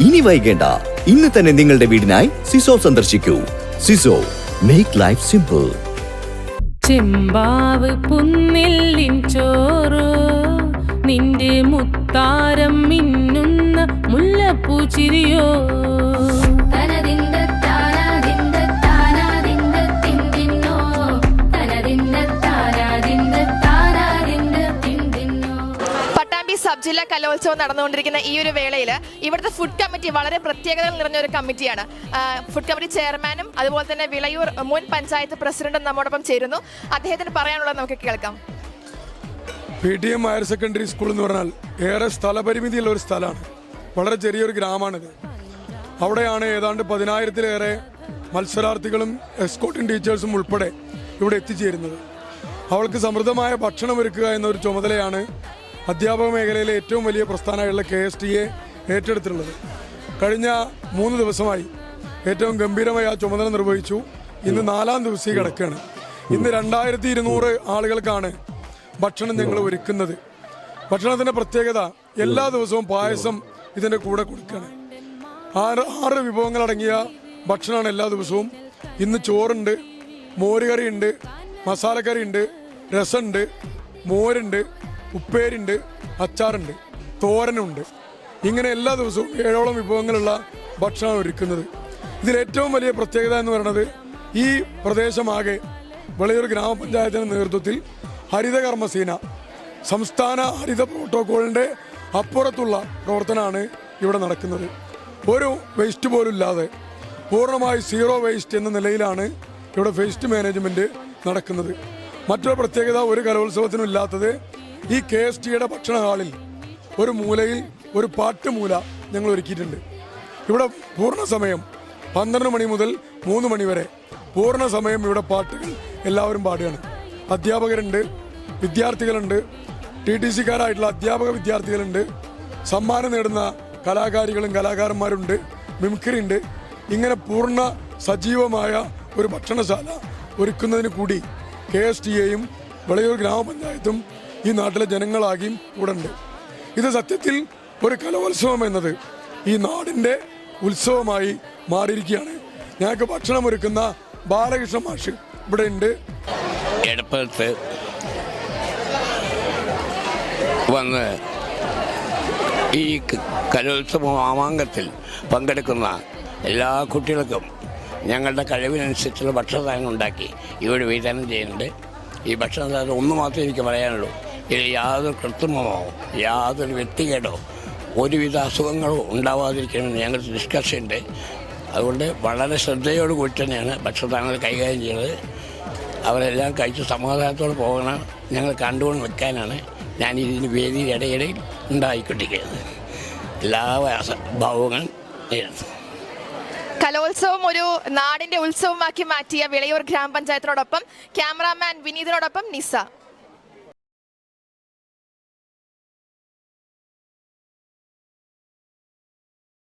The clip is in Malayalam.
ഇനി വൈകേണ്ട. ഇന്ന് തന്നെ നിങ്ങളുടെ വീടിനായി സിസോ സന്ദർശിക്കൂ. സിസോ മേക്ക് ലൈഫ് സിമ്പിൾ ചെമ്പാവ് പുന്നില്ലിൻ ചോറ് നിന്റെ മുത്താരം മിന്നുന്ന മുല്ലപ്പൂ ചിരിയോ? പട്ടാമ്പി സബ് ജില്ലാ കലോത്സവം നടന്നുകൊണ്ടിരിക്കുന്ന ഈ ഒരു വേളയിൽ ഇവിടുത്തെ ഫുഡ് കമ്മിറ്റി വളരെ പ്രത്യേകതകൾ നിറഞ്ഞ ഒരു കമ്മിറ്റിയാണ്. ഫുഡ് കമ്മിറ്റി ചെയർമാനും അതുപോലെ തന്നെ വിളയൂർ മുൻ പഞ്ചായത്ത് പ്രസിഡന്റും നമ്മോടൊപ്പം ചേരുന്നു. അദ്ദേഹത്തിന് പറയാനുള്ളത് നമുക്ക് കേൾക്കാം. P T M higher secondary school എന്ന് പറഞ്ഞാൽ ഏറെ സ്ഥലപരിമിതിയുള്ള ഒരു സ്ഥലമാണ്. വളരെ ചെറിയൊരു ഗ്രാമമാണിത് അവിടെയാണ് ഏതാണ്ട് പതിനായിരത്തിലേറെ മത്സരാർത്ഥികളും എസ്കോട്ടിംഗ് ടീച്ചേഴ്സും ഉൾപ്പെടെ ഇവിടെ എത്തിച്ചേരുന്നത്. അവൾക്ക് സമൃദ്ധമായ ഭക്ഷണം ഒരുക്കുക എന്നൊരു ചുമതലയാണ് അധ്യാപക മേഖലയിലെ ഏറ്റവും വലിയ പ്രസ്ഥാനമായുള്ള കെ എസ് ടി എ ഏറ്റെടുത്തിട്ടുള്ളത്. കഴിഞ്ഞ മൂന്ന് ദിവസമായി ഏറ്റവും ഗംഭീരമായി ആ ചുമതല നിർവഹിച്ചു. ഇന്ന് നാലാം ദിവസം കിടക്കുകയാണ് ഇന്ന് രണ്ടായിരത്തി ഇരുന്നൂറ് ആളുകൾക്കാണ് ഭക്ഷണം ഞങ്ങൾ ഒരുക്കുന്നത്. ഭക്ഷണത്തിന്റെ പ്രത്യേകത എല്ലാ ദിവസവും പായസം ഇതിന്റെ കൂടെ കൊടുക്കുകയാണ് ആറ് ആറ് വിഭവങ്ങളടങ്ങിയ ഭക്ഷണമാണ് എല്ലാ ദിവസവും. ഇന്ന് ചോറുണ്ട് മോരുകറി ഉണ്ട് മസാലക്കറി ഉണ്ട് രസമുണ്ട് മോരുണ്ട് ഉപ്പേരുണ്ട് അച്ചാറുണ്ട് തോരനുണ്ട്. ഇങ്ങനെ എല്ലാ ദിവസവും ഏഴോളം വിഭവങ്ങളുള്ള ഭക്ഷണം ഒരുക്കുന്നത്. ഇതിലേറ്റവും വലിയ പ്രത്യേകത എന്ന് പറയുന്നത് ഈ പ്രദേശമാകെ വെളയൂർ ഗ്രാമപഞ്ചായത്തിന്റെ നേതൃത്വത്തിൽ ഹരിതകർമ്മസേന സംസ്ഥാന ഹരിത പ്രോട്ടോക്കോളിന്റെ അപ്പുറത്തുള്ള പ്രവർത്തനമാണ് ഇവിടെ നടക്കുന്നത്. ഒരു വേസ്റ്റ് പോലും ഇല്ലാതെ പൂർണമായി സീറോ വേസ്റ്റ് എന്ന നിലയിലാണ് ഇവിടെ വേസ്റ്റ് മാനേജ്മെന്റ് നടക്കുന്നത്. മറ്റൊരു പ്രത്യേകത ഒരു കലോത്സവത്തിനും ഇല്ലാത്തത് ഈ കെ എസ് ടിയുടെ ഭക്ഷണ ഹാളിൽ ഒരു മൂലയിൽ ഒരു പാട്ടുമൂല ഞങ്ങൾ ഒരുക്കിയിട്ടുണ്ട് ഇവിടെ പൂർണ സമയം പന്ത്രണ്ട് മണി മുതൽ മൂന്ന് മണി വരെ പൂർണ സമയം ഇവിടെ പാട്ടുകൾ എല്ലാവരും പാടുകയാണ്. അധ്യാപകരുണ്ട് വിദ്യാർത്ഥികളുണ്ട് ടി ടി സിക്കാരായിട്ടുള്ള അധ്യാപക വിദ്യാർത്ഥികളുണ്ട് സമ്മാനം നേടുന്ന കലാകാരികളും കലാകാരന്മാരുണ്ട് മിമിക്രി ഉണ്ട് ഇങ്ങനെ പൂർണ സജീവമായ ഒരു ഭക്ഷണശാല ഒരുക്കുന്നതിന് കൂടി കെ എസ് ടി എയും വിളയൂർ ഗ്രാമപഞ്ചായത്തും ഈ നാട്ടിലെ ജനങ്ങളാകിയും ഇവിടെ ഉണ്ട് ഇത് സത്യത്തിൽ ഒരു കലോത്സവം എന്നത് ഈ നാടിന്റെ ഉത്സവമായി മാറിയിരിക്കുകയാണ്. ഞങ്ങൾക്ക് ഭക്ഷണം ഒരുക്കുന്ന ബാലകൃഷ്ണ മാഷ് ഇവിടെ ഉണ്ട്. എടപ്പത്ത് വന്ന് ഈ കലോത്സവം മാമാങ്കത്തിൽ പങ്കെടുക്കുന്ന എല്ലാ കുട്ടികൾക്കും ഞങ്ങളുടെ കഴിവിനനുസരിച്ചുള്ള ഭക്ഷണസാധനം ഉണ്ടാക്കി ഇവിടെ വിതരണം ചെയ്യുന്നുണ്ട്. ഈ ഭക്ഷണസാധനം ഒന്ന് മാത്രമേ എനിക്ക് പറയാനുള്ളൂ. ഇതിൽ യാതൊരു കൃത്രിമമോ യാതൊരു വ്യക്തികേടോ ഒരുവിധ അസുഖങ്ങളോ ഉണ്ടാവാതിരിക്കണമെന്ന് ഞങ്ങളുടെ ഡിസ്കഷൻ ഉണ്ട്. അതുകൊണ്ട് വളരെ ശ്രദ്ധയോട് കൂടി തന്നെയാണ് ഭക്ഷണങ്ങൾ കൈകാര്യം ചെയ്തത് അവരെല്ലാം കഴിച്ച് സമാധാനത്തോടെ പോകണം. ഞങ്ങൾ കണ്ടുകൊണ്ട് നിൽക്കാനാണ് ഞാൻ ഇതിന് വേദിയിൽ ഇടയിടയിൽ ഉണ്ടായിക്കൊണ്ടിരിക്കുന്നത്. എല്ലാ ഭാവങ്ങൾ കലോത്സവം ഒരു നാടിന്റെ ഉത്സവമാക്കി മാറ്റിയ വിളയൂർ ഗ്രാമപഞ്ചായത്തിനോടൊപ്പം ക്യാമറാമാൻ വിനീതിനോടൊപ്പം നിസ.